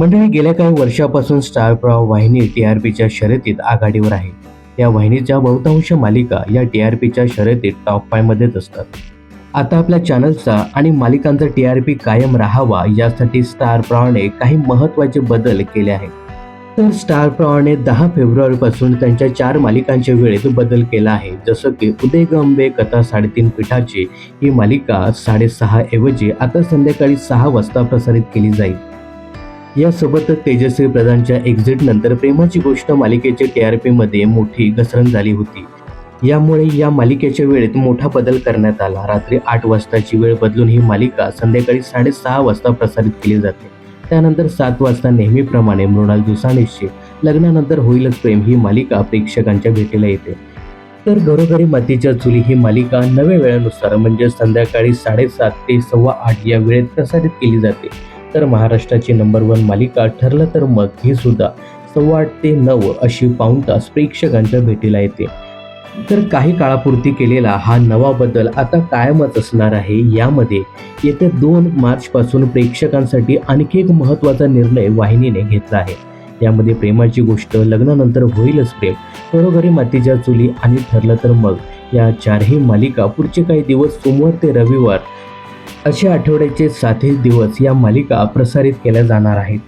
म्हणजे मंडळी गेल्या काही वर्षापासून स्टार प्रवाह वाहिनी टी आर पीच्या शर्यतीत आघाडीवर आहे. या वाहिनीच्या बहुतांश मालिका या टी आर पीच्या शर्यतीत टॉप फायमध्येच असतात. आता आपल्या चॅनलचा आणि मालिकांचा टी आर पी कायम राहावा यासाठी स्टार प्रवाहने काही महत्त्वाचे बदल केले आहेत. तर स्टार प्रवाहने दहा फेब्रुवारीपासून त्यांच्या चार मालिकांच्या वेळेत बदल केला आहे. जसं की उदय गंबे कथा साडेतीन पीठाची ही मालिका साडेसहा ऐवजी आता संध्याकाळी सहा वाजता प्रसारित केली जाईल. यासोबतच तेजस्वी प्रधानच्या एक्झिट नंतर प्रेमाची गोष्ट मालिकेच्या टी आरमध्ये मोठी घसरण झाली होती. यामुळे या मालिकेच्या वेळेत मोठा बदल करण्यात आला. रात्री आठ वाजताची वेळ बदलून ही मालिका संध्याकाळी साडेसहा वाजता प्रसारित केली जाते. त्यानंतर सात वाजता नेहमीप्रमाणे मृणाल दुसाणीशी लग्नानंतर होईलच प्रेम ही मालिका प्रेक्षकांच्या भेटीला येते. तर घरोघरी मातीच्या चुली ही मालिका नव्या वेळेनुसार म्हणजे संध्याकाळी साडेसात ते सव्वा आठ या वेळेत प्रसारित केली जाते. तर महाराष्ट्राची नंबर वन मालिका ठरलं तर मग ही सुद्धा. सव्वा आठ ते नऊ अशी पाऊण तास प्रेक्षकांच्या भेटीला येते. तर काही काळापुरती केलेला हा नवा बदल आता कायमच असणार आहे यामध्ये येत्या दोन मार्चपासून प्रेक्षकांसाठी आणखी एक महत्त्वाचा निर्णय वाहिनीने घेतला आहे. यामध्ये प्रेमाची गोष्ट लग्नानंतर होईलच प्रेम घरोघरी मातीच्या चुली आणि ठरलं तर मग या चारही मालिका पुढचे काही दिवस सोमवार ते रविवार असे आठवड्याचे सातही दिवस या मालिका प्रसारित केल्या जाणार आहेत.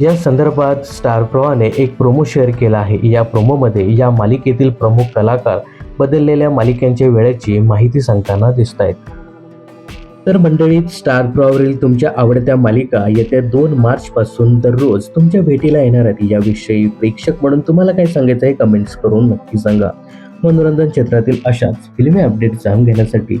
या संदर्भात स्टार प्रवाने एक प्रोमो शेअर केला आहे. या प्रोमोमध्ये या मालिकेतील प्रमुख कलाकार बदललेल्या मालिकांच्या वेळेची माहिती सांगताना दिसत आहेत तर मंडळीत स्टार प्रॉवरील तुमच्या आवडत्या मालिका येत्या दोन मार्चपासून दररोज तुमच्या भेटीला येणार आहेत. याविषयी प्रेक्षक म्हणून तुम्हाला काय सांगायचं आहे कमेंट्स करून नक्की सांगा. मनोरंजन क्षेत्रातील अशाच फिल्मी अपडेट जाणून घेण्यासाठी